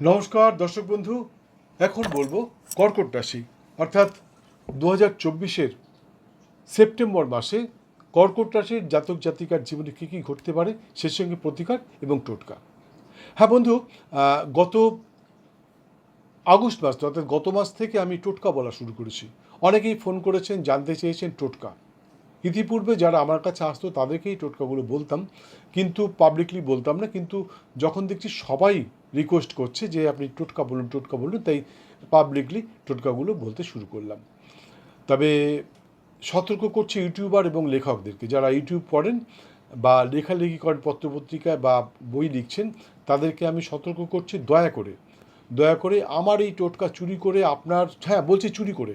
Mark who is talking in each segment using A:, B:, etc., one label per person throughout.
A: নমস্কার, দর্শক বন্ধু। এখন বলব কর্কট রাশি। অর্থাৎ দু হাজার চব্বিশের সেপ্টেম্বর মাসে কর্কট রাশির জাতক জাতিকার জীবনে কী কী ঘটতে পারে, সে সঙ্গে প্রতিকার এবং টোটকা। হ্যাঁ বন্ধু গত আগস্ট মাস, অর্থাৎ গত মাস থেকে আমি টোটকা বলা শুরু করেছি। অনেকেই ফোন করেছেন, জানতে চেয়েছেন টোটকা। ইতিপূর্বে যারা আমার কাছে আসতো তাদেরকেই টোটকাগুলো বলতাম, কিন্তু পাবলিকলি বলতাম না, কিন্তু যখন দেখছি সবাই রিকোয়েস্ট করছে যে আপনি টোটকা বলুন টোটকা বলুন, তাই পাবলিকলি টোটকাগুলো বলতে শুরু করলাম। তবে সতর্ক করছে ইউটিউবার এবং লেখকদেরকে, যারা ইউটিউব পড়েন বা লেখালেখি করেন, পত্রপত্রিকায় বা বই লিখছেন, তাদেরকে আমি সতর্ক করছি, দয়া করে দয়া করে আমার এই টোটকা চুরি করে আপনার হ্যাঁ বলছি চুরি করে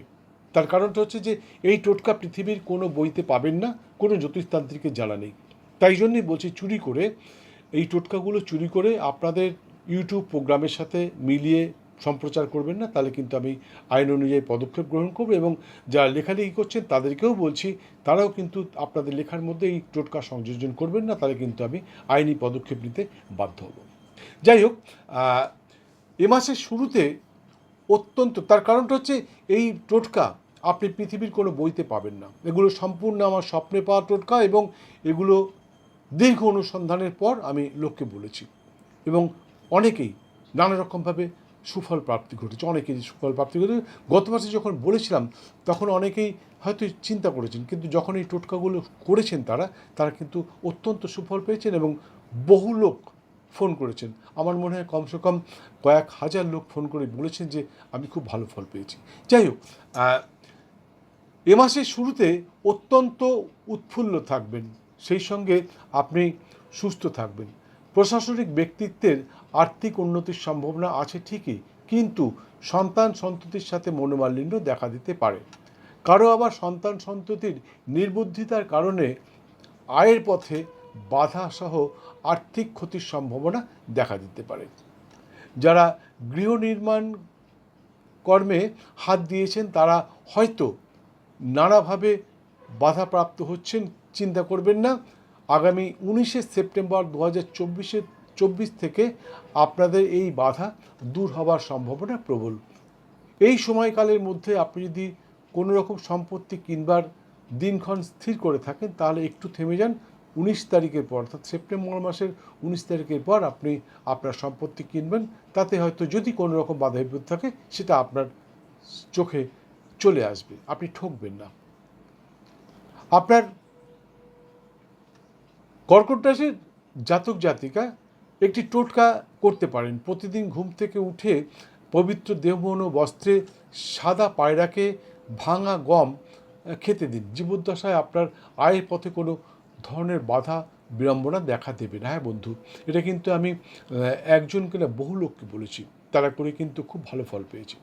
A: তার কারণটা হচ্ছে যে এই টোটকা পৃথিবীর কোনো বইতে পাবেন না, কোনো জ্যোতিষতান্ত্রিকের জানা নেই। তাই জন্যই বলছি চুরি করে, এই টোটকাগুলো চুরি করে আপনাদের ইউটিউব প্রোগ্রামের সাথে মিলিয়ে সম্প্রচার করবেন না, তাহলে কিন্তু আমি আইন অনুযায়ী পদক্ষেপ গ্রহণ করব এবং যারা লেখালেখি করছেন তাদেরকেও বলছি, তারাও কিন্তু আপনাদের লেখার মধ্যে এই টোটকা সংযোজন করবেন না, তাহলে কিন্তু আমি আইনি পদক্ষেপ নিতে বাধ্য হব। যাই হোক এ মাসের শুরুতে অত্যন্ত, তার কারণটা হচ্ছে এই টোটকা আপনি পৃথিবীর কোনো বইতে পাবেন না। এগুলো সম্পূর্ণ আমার স্বপ্নে পাওয়া টোটকা এবং এগুলো দীর্ঘ অনুসন্ধানের পর আমি লোককে বলেছি এবং অনেকেই নানা রকমভাবে সুফল প্রাপ্তি ঘটেছে, অনেকেই সুফল প্রাপ্তি ঘটেছে। গত মাসে যখন বলেছিলাম, তখন অনেকেই হয়তো চিন্তা করেছেন, কিন্তু যখন এই টোটকাগুলো করেছেন তারা তারা কিন্তু অত্যন্ত সুফল পেয়েছেন এবং বহু লোক ফোন করেছেন। আমার মনে হয় কমসে কম কয়েক হাজার লোক ফোন করে বলেছেন যে, আমি খুব ভালো ফল পেয়েছি। যাই হোক এ মাসের শুরুতে অত্যন্ত উৎফুল্ল থাকবেন। সেই সঙ্গে আপনি সুস্থ থাকবেন। প্রশাসনিক ব্যক্তিত্বের আর্থিক উন্নতির সম্ভাবনা আছে ঠিকই, কিন্তু সন্তান সন্ততির সাথে মনোমালিন্য দেখা দিতে পারে। কারও আবার সন্তান সন্ততির নির্বুদ্ধিতার কারণে আয়ের পথে বাধা সহ আর্থিক ক্ষতির সম্ভাবনা দেখা দিতে পারে। যারা গৃহ নির্মাণ কর্মে হাত দিয়েছেন, তারা হয়তো নানাভাবে বাধাপ্রাপ্ত হচ্ছেন, চিন্তা করবেন না। আগামী উনিশে সেপ্টেম্বর দু হাজার চব্বিশে চব্বিশ থেকে আপনাদের এই বাধা দূর হওয়ার সম্ভাবনা প্রবল। এই সময়কালের মধ্যে আপনি যদি কোনো রকম সম্পত্তি কিনবার দিনক্ষণ স্থির করে থাকেন, তাহলে একটু থেমে যান। উনিশ তারিখের পর, অর্থাৎ সেপ্টেম্বর মাসের উনিশ তারিখের পর আপনি আপনার সম্পত্তি কিনবেন। তাতে হয়তো যদি কোনো রকম বাধা বিপদ থাকে, সেটা আপনার চোখে চলে আসবে। আপনি ঠকবেন না। আপনার কর্কট রাশির জাতক জাতিকা একটি টোটকা করতে পারেন। প্রতিদিন ঘুম থেকে উঠে পবিত্র দেহমন ও বস্ত্রে সাদা পায়রাকে ভাঙা গম খেতে দিন। জীবদ্দশায় আপনার আয়ের পথে কোনো ধরনের বাধা, বিড়ম্বনা দেখা দেবে না। হ্যাঁ বন্ধু, এটা কিন্তু আমি একজনকে না বহু লোককে বলেছি, তারা করে কিন্তু খুব ভালো ফল পেয়েছে।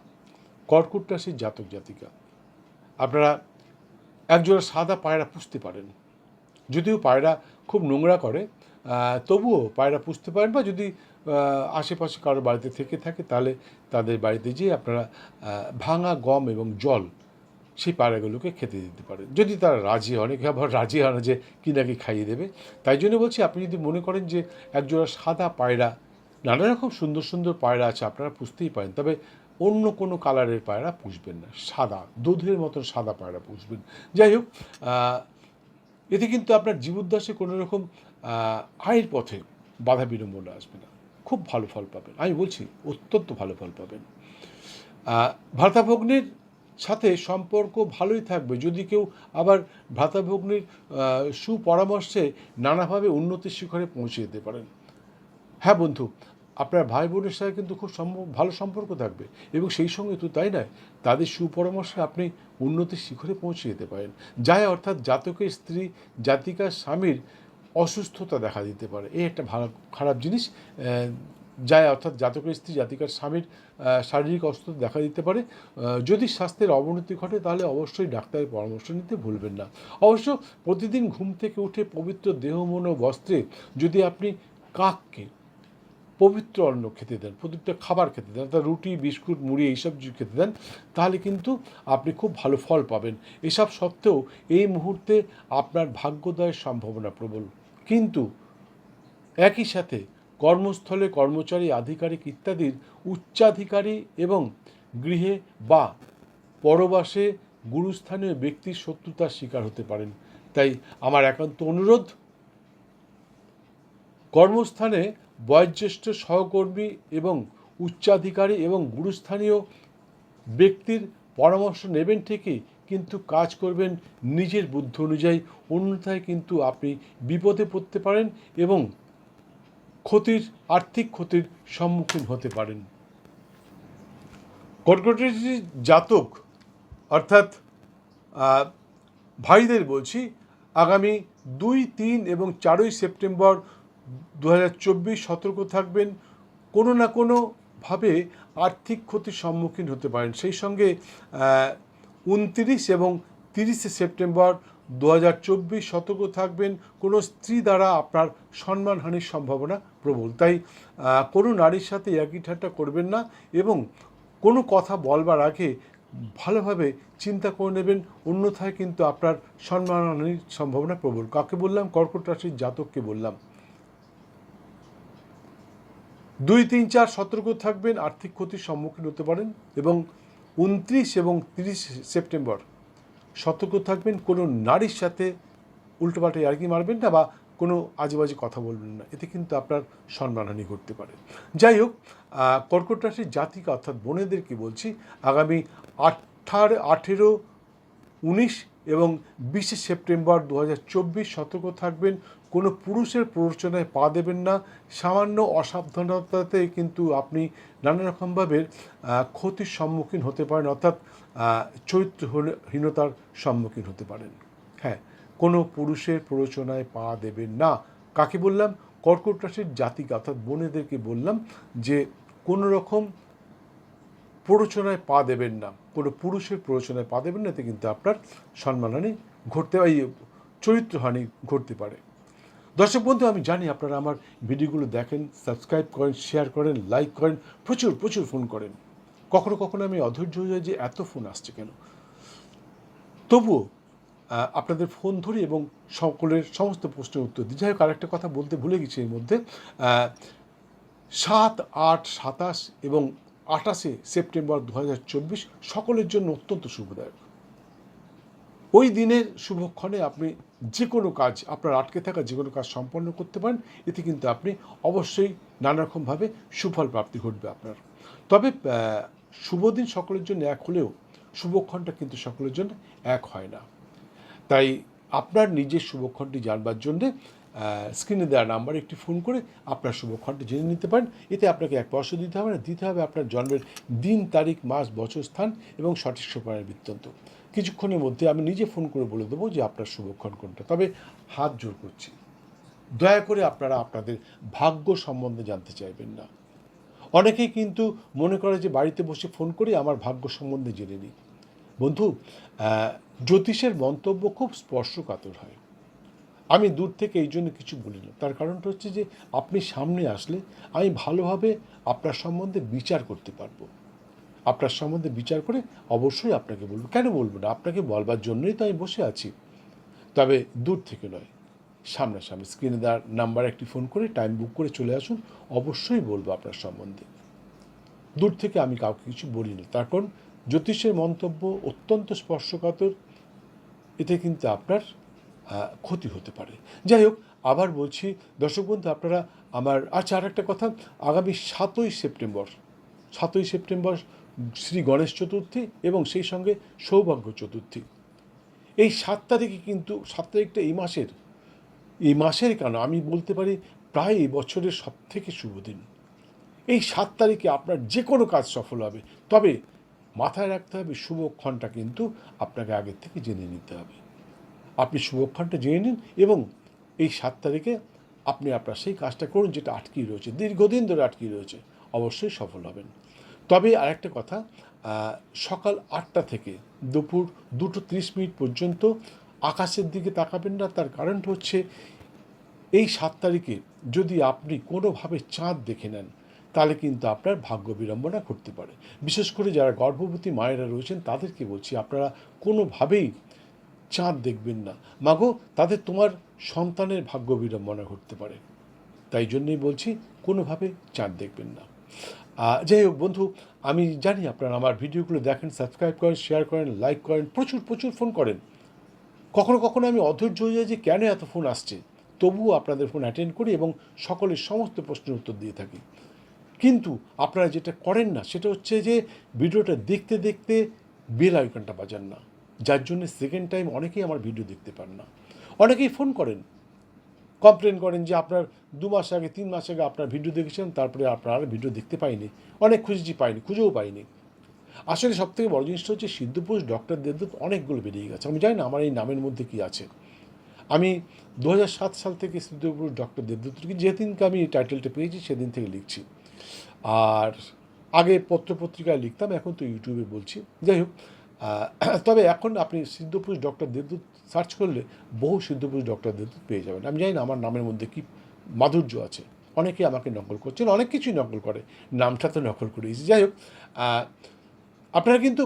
A: কর্কট রাশির জাতক জাতিকা, আপনারা একজোড়া সাদা পায়রা পুষতে পারেন। যদিও পায়রা খুব নোংরা করে তবুও পায়রা পুষতে পারেন বা যদি আশেপাশে কারও বাড়িতে থেকে থাকে, তাহলে তাদের বাড়িতে যেয়ে আপনারা ভাঙা গম এবং জল সেই পায়রাগুলোকে খেতে দিতে পারেন যদি তারা রাজি হয় অনেকে আবার রাজি হয় না যে কি নাকি খাইয়ে দেবে। তাই জন্য বলছি, আপনি যদি মনে করেন যে একজোড়া সাদা পায়রা, নানা রকম সুন্দর সুন্দর পায়রা আছে, আপনারা পুষতেই পারেন, তবে অন্য কোনো কালারের পায়রা পুষবেন না। সাদা, দুধের মতন সাদা পায়রা পুষবেন। যাই হোক এতে কিন্তু আপনার জীবদ্দশে কোনো রকম আয়ের পথে বাধা বিড়ম্বনা আসবে না। খুব ভালো ফল পাবেন। আমি বলছি, অত্যন্ত ভালো ফল পাবেন। ভ্রাতাভগ্নির সাথে সম্পর্ক ভালোই থাকবে। যদি কেউ আবার ভ্রাতাভগ্নির সুপরামর্শে নানাভাবে উন্নতির শিখরে পৌঁছে যেতে পারেন। হ্যাঁ বন্ধু, আপনার ভাই বোনের সাথে কিন্তু খুব ভালো সম্পর্ক থাকবে এবং সেই সঙ্গে তো তাই নয়, তাদের সুপরামর্শে আপনি উন্নতির শিখরে পৌঁছে যেতে পারেন। যাই অর্থাৎ জাতকের স্ত্রী, জাতিকার স্বামীর অসুস্থতা দেখা দিতে পারে। এই একটা ভালো, খারাপ জিনিস যায়, অর্থাৎ জাতকের স্ত্রী, জাতিকার স্বামীর শারীরিক অসুস্থতা দেখা দিতে পারে। যদি স্বাস্থ্যের অবনতি ঘটে, তাহলে অবশ্যই ডাক্তারের পরামর্শ নিতে ভুলবেন না। অবশ্য প্রতিদিন ঘুম থেকে উঠে পবিত্র দেহ মন ও বস্ত্রে যদি আপনি কাককে পবিত্র অন্ন খেতে দেন, পবিত্র খাবার খেতে দেন, অর্থাৎ রুটি, বিস্কুট, মুড়ি এইসব যদি খেতে দেন, তাহলে কিন্তু আপনি খুব ভালো ফল পাবেন। এসব সত্ত্বেও এই মুহূর্তে আপনার ভাগ্যোদয়ের সম্ভাবনা প্রবল। কিন্তু একই সাথে কর্মস্থলে কর্মচারী, আধিকারিক ইত্যাদির উচ্চাধিকারী এবং গৃহে বা পরবাসে গুরুস্থানীয় ব্যক্তির শত্রুতার শিকার হতে পারেন। তাই আমার একান্ত অনুরোধ, কর্মস্থানে বয়োজ্যেষ্ঠ সহকর্মী এবং উচ্চাধিকারী এবং গুরুস্থানীয় ব্যক্তির পরামর্শ নেবেন ঠিকই, কিন্তু কাজ করবেন নিজের বুদ্ধি অনুযায়ী। অন্যথায় কিন্তু আপনি বিপদে পড়তে পারেন এবং ক্ষতির, আর্থিক ক্ষতির সম্মুখীন হতে পারেন। কর্কট জাতক, অর্থাৎ ভাইদের বলছি, আগামী দুই, তিন এবং চারই সেপ্টেম্বর দু হাজার চব্বিশ সতর্ক থাকবেন। কোনো না কোনোভাবে আর্থিক ক্ষতির সম্মুখীন হতে পারেন। সেই সঙ্গে উনতিরিশ এবং তিরিশে সেপ্টেম্বর দু হাজার চব্বিশ সতর্ক থাকবেন। কোনো স্ত্রী দ্বারা আপনার সম্মানহানির সম্ভাবনা প্রবল। তাই কোনো নারীর সাথে একই ঠাট্টা করবেন না এবং কোনো কথা বলবার আগে ভালোভাবে চিন্তা করে নেবেন। অন্যথায় কিন্তু আপনার সম্মানহানির সম্ভাবনা প্রবল। কাকে বললাম? কর্কট রাশির জাতককে বললাম। দুই, তিন, চার, সতর্ক থাকবেন, আর্থিক ক্ষতির সম্মুখীন হতে পারেন এবং উনত্রিশ এবং তিরিশ সেপ্টেম্বর সতর্ক থাকবেন। কোনো নারীর সাথে উল্টোপাল্টা ইয়ার্কি মারবেন না বা কোনো আজেবাজে কথা বলবেন না। এতে কিন্তু আপনার সম্মানহানি ঘটতে পারে। যাই হোক কর্কট রাশির জাতিকা অর্থাৎ বোনেদেরকে বলছি, আগামী আঠার, আঠেরো, উনিশ এবং বিশে সেপ্টেম্বর দু হাজার চব্বিশ সতর্ক থাকবেন। কোনো পুরুষের প্ররোচনায় পা দেবেন না। সামান্য অসাবধানতাতে কিন্তু আপনি নানা রকমভাবে ক্ষতির সম্মুখীন হতে পারেন। অর্থাৎ চরিত্রহীনতার সম্মুখীন হতে পারেন। হ্যাঁ কোনো পুরুষের প্ররোচনায় পা দেবেন না। কাকে বললাম? কর্কট রাশির জাতিকা, অর্থাৎ বোনেদেরকে বললাম যে কোনো রকম প্ররোচনায় পা দেবেন না। কোনো পুরুষের প্ররোচনায় পা দেবেন না, এতে কিন্তু আপনার সম্মানহানি ঘটতে, এই চরিত্রহানি ঘটতে পারে। দর্শক বন্ধু, আমি জানি আপনারা আমার ভিডিওগুলো দেখেন, সাবস্ক্রাইব করেন, শেয়ার করেন, লাইক করেন, প্রচুর প্রচুর ফোন করেন। কখনো কখনো আমি অধৈর্য হয়ে যাই যে, এত ফোন আসছে কেন? তবুও আপনাদের ফোন ধরি এবং সকলের সমস্ত প্রশ্নের উত্তর দিই। যাই হোক আরেকটা কথা বলতে ভুলে গেছি এর মধ্যে। সাত আট সাতাশ এবং আঠাশে সেপ্টেম্বর দু হাজার চব্বিশ সকলের জন্য অত্যন্ত শুভদায়ক। ওই দিনের শুভক্ষণে আপনি যে কোনো কাজ আপনার আটকে থাকা যে কোনো কাজ সম্পন্ন করতে পারেন। এতে কিন্তু আপনি অবশ্যই নানারকমভাবে সুফল প্রাপ্তি ঘটবে আপনার। তবে আহ, শুভ দিন সকলের জন্য এক হলেও শুভক্ষণটা কিন্তু সকলের জন্য এক হয় না। তাই আপনার নিজের শুভক্ষণটি জানবার জন্যে স্ক্রিনে দেওয়া নাম্বারে একটি ফোন করে আপনার শুভক্ষণটি জেনে নিতে পারেন। এতে আপনাকে এক পয়সা দিতে হবে না দিতে হবে আপনার জন্মের দিন, তারিখ, মাস, বছর, স্থান এবং সঠিক সময়ের বৃত্তান্ত। কিছুক্ষণের মধ্যে আমি নিজে ফোন করে বলে দেবো যে আপনার শুভক্ষণ কোনটা। তবে হাত জোর করছি। দয়া করে আপনারা আপনাদের ভাগ্য সম্বন্ধে জানতে চাইবেন না। অনেকেই কিন্তু মনে করে যে বাড়িতে বসে ফোন করে আমার ভাগ্য সম্বন্ধে জেনে নিই। বন্ধু জ্যোতিষের মন্তব্য খুব স্পর্শকাতর হয়। আমি দূর থেকে এই জন্য কিছু বলি না তার কারণটা হচ্ছে যে, আপনি সামনে আসলে আমি ভালোভাবে আপনার সম্বন্ধে বিচার করতে পারব। আপনার সম্বন্ধে বিচার করে অবশ্যই আপনাকে বলব। কেন বলব না? আপনাকে বলবার জন্যই তো আমি বসে আছি। তবে দূর থেকে নয়, সামনাসামনি স্ক্রিনে দেওয়ার নাম্বার একটি ফোন করে টাইম বুক করে চলে আসুন। অবশ্যই বলব আপনার সম্বন্ধে। দূর থেকে আমি কাউকে কিছু বলি না তার কারণ জ্যোতিষের মন্তব্য অত্যন্ত স্পর্শকাতর। এতে কিন্তু আপনার ক্ষতি হতে পারে। যাই হোক, আবার বলছি, দর্শক বন্ধু, আপনারা আমার আচ্ছা আর একটা কথা। আগামী সাতই সেপ্টেম্বর সাতই সেপ্টেম্বর শ্রী গণেশ চতুর্থী এবং সেই সঙ্গে সৌভাগ্য চতুর্থী। এই সাত তারিখে কিন্তু, সাত তারিখটা এই মাসের এই মাসের কেন? আমি বলতে পারি, প্রায় এই বছরের সব থেকে শুভ দিন। এই সাত তারিখে আপনার যে কোনো কাজ সফল হবে। তবে মাথায় রাখতে হবে শুভক্ষণটা কিন্তু আপনাকে আগের থেকে জেনে নিতে হবে। আপনি শুভক্ষণটা জেনে নিন এবং এই সাত তারিখে আপনি আপনার সেই কাজটা করুন যেটা আটকিয়ে রয়েছে, দীর্ঘদিন ধরে আটকিয়ে রয়েছে, অবশ্যই সফল হবেন। তবে আরেকটা কথা সকাল আটটা থেকে দুপুর দুটো ত্রিশ মিনিট পর্যন্ত আকাশের দিকে তাকাবেন না, তার কারণটা হচ্ছে এই সাত তারিখে যদি আপনি কোনোভাবে চাঁদ দেখে নেন তাহলে কিন্তু আপনার ভাগ্য বিড়ম্বনা ঘটতে পারে। বিশেষ করে যারা গর্ভবতী মায়েরা রয়েছেন, তাদেরকে বলছি, আপনারা কোনোভাবেই চাঁদ দেখবেন না। মাগো, তাদের তোমার সন্তানের ভাগ্য বিড়ম্বনা ঘটতে পারে। তাই জন্যই বলছি, কোনোভাবে চাঁদ দেখবেন না। যাই হোক বন্ধু, আমি জানি আপনারা আমার ভিডিওগুলো দেখেন, সাবস্ক্রাইব করেন, শেয়ার করেন, লাইক করেন, প্রচুর প্রচুর ফোন করেন। কখনো কখনো আমি অধৈর্য হয়ে যাই যে, কেন এত ফোন আসছে? তবুও আপনাদের ফোন অ্যাটেন্ড করি এবং সকলের সমস্ত প্রশ্নের উত্তর দিয়ে থাকি। কিন্তু আপনারা যেটা করেন না, সেটা হচ্ছে যে ভিডিওটা দেখতে দেখতে বেল আইকনটা বাজান না। যার জন্য সেকেন্ড টাইম অনেকেই আমার ভিডিও দেখতে পান না। অনেকেই ফোন করেন। কমপ্লেন করেন যে আপনার দু মাস আগে, তিন মাস আগে আপনার ভিডিও দেখেছেন, তারপরে আপনার আর ভিডিও দেখতে পাইনি। অনেক খুঁজেছি পাইনি, খুঁজেও পাইনি। আসলে সব থেকে বড় জিনিসটা হচ্ছে সিদ্ধপুরুষ ডক্টর দেবদূত অনেকগুলো বেরিয়ে গেছে। আমি জানি না আমার এই নামের মধ্যে কি আছে। আমি দু হাজার সাত সাল থেকে সিদ্ধপুরুষ ডক্টর দেবদূত যেদিনকে আমি এই টাইটেলটা পেয়েছি, সেদিন থেকে লিখছি। আর আগে পত্রপত্রিকায় লিখতাম, এখন তো ইউটিউবে বলছি। যাই হোক তবে এখন আপনি সিদ্ধপুরুষ ডক্টর দেবদূত সার্চ করলে বহু সিদ্ধপুরুষ ডক্টর দেবদূত পেয়ে যাবেন। আমি জানি না আমার নামের মধ্যে কি মাধুর্য আছে। অনেকে আমাকে নকল করছেন, অনেক কিছুই নকল করে। নামটা তো নকল করেছি যাই হোক আপনারা কিন্তু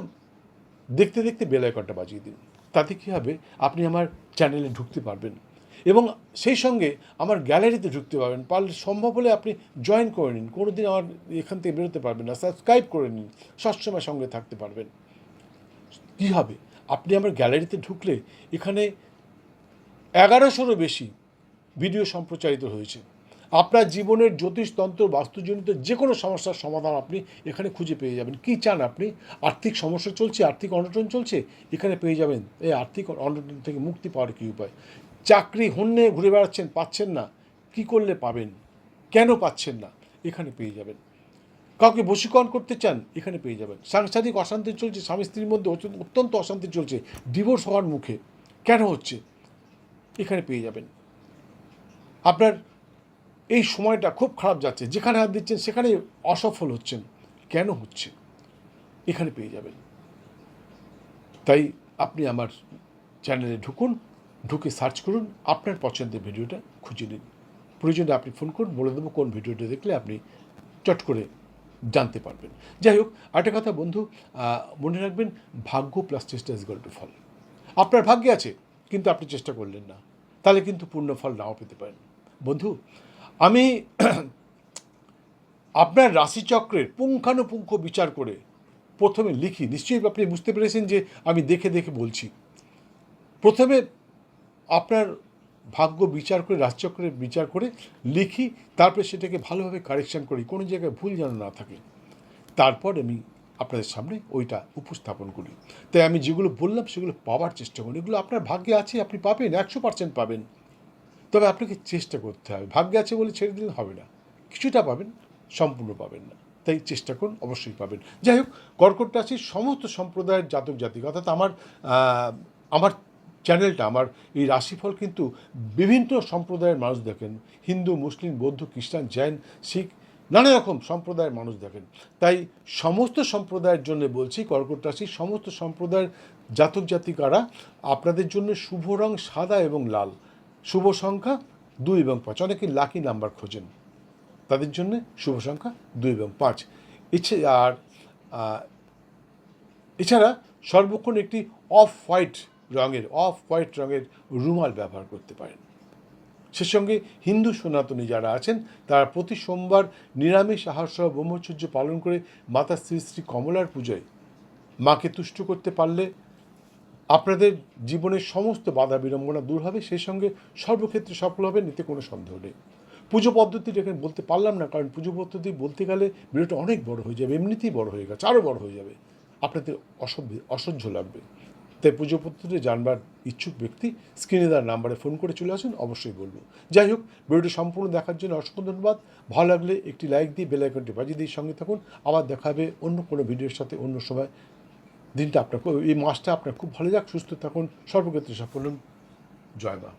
A: দেখতে দেখতে বেল আইকনটা বাজিয়ে দিন। তাতে কী হবে? আপনি আমার চ্যানেলে ঢুকতে পারবেন। এবং সেই সঙ্গে আমার গ্যালারিতে ঢুকতে পারবেন। পারলে সম্ভব হলে আপনি জয়েন করে নিন। কোনো দিন আমার এখান থেকে বেরোতে পারবেন না। সাবস্ক্রাইব করে নিন। সবসময় সঙ্গে থাকতে পারবেন। কী হবে? আপনি আমার গ্যালারিতে ঢুকলে এখানে এগারোশোরও বেশি ভিডিও সম্প্রচারিত হয়েছে। আপনার জীবনের জ্যোতিষতন্ত্র বাস্তুজনিত যে কোনো সমস্যার সমাধান আপনি এখানে খুঁজে পেয়ে যাবেন। কী চান আপনি? আর্থিক সমস্যা চলছে, আর্থিক অনটন চলছে, এখানে পেয়ে যাবেন। এই আর্থিক অনটন থেকে মুক্তি পাওয়ার কী উপায়? চাকরি হন্যে ঘুরে বেড়াচ্ছেন, পাচ্ছেন না। কি করলে পাবেন? কেন পাচ্ছেন না? এখানে পেয়ে যাবেন। কাউকে বশীকরণ করতে চান, এখানে পেয়ে যাবেন। সাংসারিক অশান্তি চলছে, স্বামী স্ত্রীর মধ্যে অত্যন্ত- অশান্তি চলছে ডিভোর্স হওয়ার মুখে। কেন হচ্ছে? এখানে পেয়ে যাবেন। আপনার এই সময়টা খুব খারাপ যাচ্ছে। যেখানে হাত দিচ্ছেন, সেখানে অসফল হচ্ছেন। কেন হচ্ছে? এখানে পেয়ে যাবেন। তাই আপনি আমার চ্যানেলে ঢুকুন। ঢুকে সার্চ করুন আপনার পছন্দের ভিডিওটা খুঁজে নিন। প্রয়োজনে আপনি ফোন করুন, বলে দেবো কোন ভিডিওটা দেখলে আপনি চট করে জানতে পারবেন। যাই হোক, আরেকটা কথা বন্ধু মনে রাখবেন ভাগ্য প্লাস চেষ্টা ইজ টু ফল। আপনার ভাগ্যে আছে, কিন্তু আপনি চেষ্টা করলেন না। তাহলে কিন্তু পূর্ণ ফল নাও পেতে পারেন। বন্ধু, আমি আপনার রাশিচক্রের পুঙ্খানুপুঙ্খ বিচার করে প্রথমে লিখি। নিশ্চয়ই আপনি বুঝতে পেরেছেন যে আমি দেখে দেখে বলছি। প্রথমে আপনার ভাগ্য বিচার করে রাশিচক্রের বিচার করে লিখি, তারপরে সেটাকে ভালোভাবে কারেকশন করি। কোনো জায়গায় ভুল যেন না থাকে। তারপর আমি আপনাদের সামনে ওইটা উপস্থাপন করি। তাই আমি যেগুলো বললাম সেগুলো পাওয়ার চেষ্টা করি। এগুলো আপনার ভাগ্যে আছে, আপনি পাবেন, একশো পার্সেন্ট পাবেন। তবে আপনাকে চেষ্টা করতে হবে। ভাগ্যে আছে বলে ছেড়ে দিলে হবে না। কিছুটা পাবেন, সম্পূর্ণ পাবেন না। তাই চেষ্টা করুন, অবশ্যই পাবেন। যাই হোক, কর্কট রাশির সমস্ত সম্প্রদায়ের জাতক জাতিক অর্থাৎ আমার আমার চ্যানেলটা আমার এই রাশিফল কিন্তু বিভিন্ন সম্প্রদায়ের মানুষ দেখেন। হিন্দু, মুসলিম, বৌদ্ধ, খ্রিস্টান, জৈন, শিখ, নানা রকম সম্প্রদায়ের মানুষ দেখেন। তাই সমস্ত সম্প্রদায়ের জন্য বলছি, কর্কট রাশি, সমস্ত সম্প্রদায়ের জাতক জাতিকারা, আপনাদের জন্য শুভ রং সাদা এবং লাল। শুভ সংখ্যা দুই এবং পাঁচ। অনেকে লাকি নাম্বার খোঁজেন। তাদের জন্য শুভ সংখ্যা দুই এবং পাঁচ। ইচ্ছে, আর এছাড়া সর্বক্ষণ একটি অফ হোয়াইট রঙের, অফ হোয়াইট রঙের রুমাল ব্যবহার করতে পারেন। সে সঙ্গে হিন্দু সনাতনী যারা আছেন, তারা প্রতি সোমবার নিরামিষ আহার সহ ব্রহ্মচর্য পালন করে মাতা শ্রী শ্রী কমলার পুজোয় মাকে তুষ্ট করতে পারলে আপনাদের জীবনের সমস্ত বাধা বিড়ম্বনা দূর হবে। সেই সঙ্গে সর্বক্ষেত্রে সফল হবে নিতে কোনো সন্দেহ নেই। পুজো পদ্ধতিটা এখানে বলতে পারলাম না, কারণ পুজো পদ্ধতি বলতে গেলে ভিডিওটা অনেক বড় হয়ে যাবে, এমনিতেই বড় হয়ে গেছে আরও বড় হয়ে যাবে। আপনাদের অসভ্য, অসহ্য লাগবে। তাই পুজো জানবার ইচ্ছুক ব্যক্তি স্ক্রিনে দেওয়ার নাম্বারে ফোন করে চলে আসুন, অবশ্যই বলব। যাই হোক, ভিডিওটি সম্পূর্ণ দেখার জন্য অসংখ্য ধন্যবাদ। ভালো লাগলে একটি লাইক দিয়ে বেলাইকনটি বাজিয়ে দিয়ে সঙ্গে থাকুন। আবার দেখা হবে অন্য কোনো ভিডিওর সাথে অন্য সময়। দিনটা আপনার এই মাসটা আপনার খুব ভালো যাক, সুস্থ থাকুন, সর্বক্ষেত্রে সাফল্য, জয় মা।